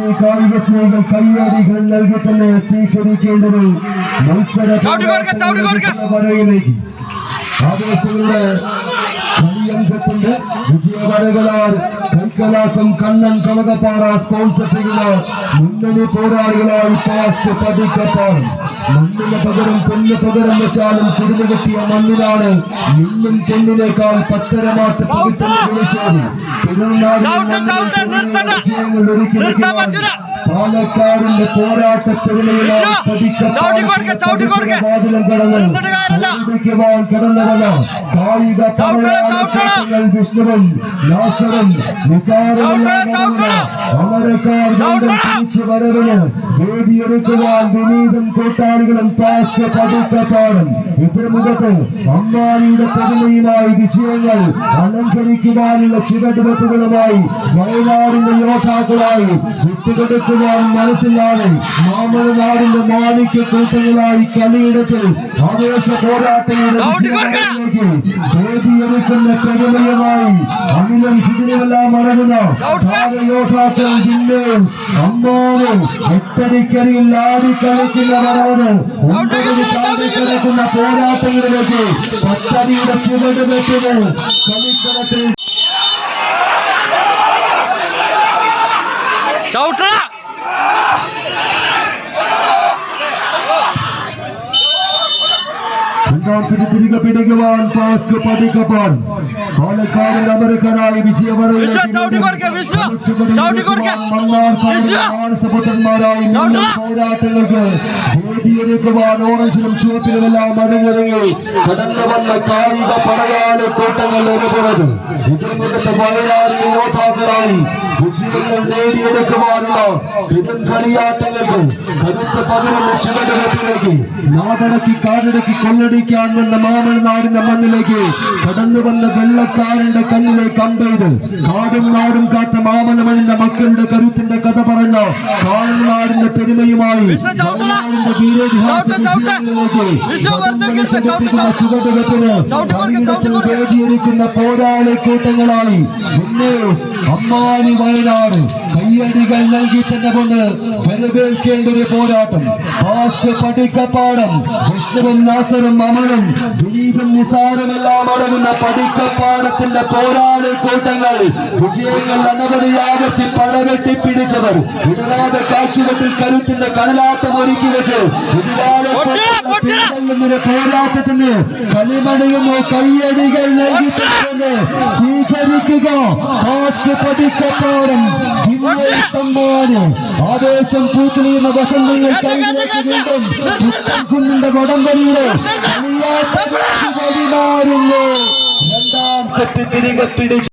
പോരാട്ടവേദി കായിക കയ്യടികൾ നൽകി തന്നെ സ്വീകരിക്കേണ്ടത് മത്സര. വരയിലേക്ക് ആവേശങ്ങളുടെ കളിയംഗത്തിന്റെ വിജയവരകളാൽ കൈക്കലാസം കണ്ണൻ കനകപ്പാറ സ്പോൺസർ ചെയ്യുന്ന മുന്നണി പോരാളികളായി പാസ്റ്റ് പതിക്കപ്പാണ് മണ്ണിന് പകരം പൊന്നു പകരം വെച്ചാലും കുടിഞ്ഞു കിട്ടിയ മണ്ണിലാണ് മിന്നും പൊന്നിനേക്കാൾ വിളിച്ചത്. നിർത്താൻ പറ്റൂല. പാലക്കാടിന്റെ കടന്നവന കായിക വിഷ്ണുവും നാസറും തിരിച്ചു വരവിന് വേദിയൊരുക്കുവാൻ വിനീതം കൂട്ടാളികളും പാസ്റ്റ് പതുക്കപ്പാടും എതിർമുഖത്ത് അമ്മായിയുടെ പെരുമയുമായി വിജയങ്ങൾ അലങ്കരിക്കുവാനുള്ള ചുവടുവെപ്പുകളുമായി വയനാടിന്റെ യോദ്ധാക്കളായി വിട്ടുകൊടുക്കുവാൻ മനസ്സില്ലാതെ മാമലനാടിന്റെ മാണിക്യ കൂട്ടങ്ങളായി കളിയിടത്തിൽ ആവേശ പോരാട്ടങ്ങളുടെ പ്രകടനമായി അമിലം ചുതിരുമെല്ലാം മറങ്ങുന്ന അമ്മാവ് എട്ടടിക്കരിയിൽ ആടി കളിക്കുന്ന മറവന് ഒമ്പതിന് കിടക്കുന്ന പോരാട്ടങ്ങളിലേക്ക് പത്തടിയുടെ ചുവട് വെട്ടിന് കളിക്കളത്തിൽ രണ്ടാമത്തിന് തിരികെ പിടിക്കുവാൻ പാസ്ക് പതിക്കപ്പാൻ. പാലക്കാടിൽ അമരക്കാരായി ചവിട്ടി. ചവിട്ടി ചവിട്ടണ. പോരാട്ടങ്ങൾക്ക് വേദിയൊരുക്കുവാൻ ഓറഞ്ചിലും ചുവപ്പിലുമെല്ലാം മടങ്ങിറങ്ങി കടന്നു വന്ന കായിക പടയാളി കൂട്ടങ്ങൾ ഒരുപുറത് എതിർമുഖത്ത് വയനാടിന്റെ യോദ്ധാക്കളായി വിജയങ്ങൾ നേടിയെടുക്കുവാനുള്ള സ്ഥിരം കളിയാട്ടങ്ങൾക്ക് കടുത്ത പകരം ചുവടുവെപ്പിലേക്ക് നാടടക്കി കാടടക്കി കൊള്ളടിക്കാൻ വന്ന മാമൻ നാടിന്റെ മണ്ണിലേക്ക് കടന്നു വന്ന വെള്ളക്കാരന്റെ കണ്ണിലെ കമ്പെയ്ത് കാടും നാടും കാത്ത മാമനമണിന്റെ മക്കളുടെ കരുത്തിന്റെ കഥ പറഞ്ഞ കാടും നാടിന്റെ പെരുമയുമായി വിശ്വ ചവിട്ടണ. വയനാടിന്റെ വീരോതിഹാസ ചവിട്ട്, ചവിട്ട്. വിജയങ്ങളിലേക്ക് വിശ്വ വെറുതെ കീഴ്ച്ച, ചവിട്ട്, കടന്നു ചവിട്ട്. ചുവടുവെപ്പിന്. വേദിയിരിക്കുന്ന പോരാളി കൂട്ടങ്ങളായി ഉന്നേഷ് അമ്മാനി വയനാട്. കയ്യടികൾ നൽകി തന്നെ കൊണ്ട് വരവേൽക്കേണ്ട ഒരു പോരാട്ടം. പാസ്റ്റ് പടിക്കപ്പാടം. വിഷ്ണുവും നാസറും അമനും ദിലീപും നിസാറുമെല്ലാം അടങ്ങുന്ന പടിക്കപ്പാടത്തിന്റെ പോരാളി കൂട്ടങ്ങൾ. വിജയങ്ങൾ അനവധി ആവർത്തി പടവെട്ടി പിടിച്ചവർ. ഇടരാതെ കാഴ്ചവട്ടിൽ കരുത്തിന്റെ കടലാട്ടം ഒരുക്കി വെച്ച് പോരാട്ടത്തിന് കളിമണിയുമോ കയ്യടികൾ നൽകി തന്നെ കാറ്റ് സമ്മാന് ആവേശം പൂത്തുനിയുന്ന വകം നിങ്ങൾ വീണ്ടും കുന്നിന്റെ വടംവലിയുടെ രണ്ടാം സെറ്റ് തിരികെ പിടിച്ചു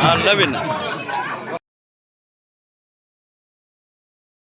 നല്ല പിന്നെ.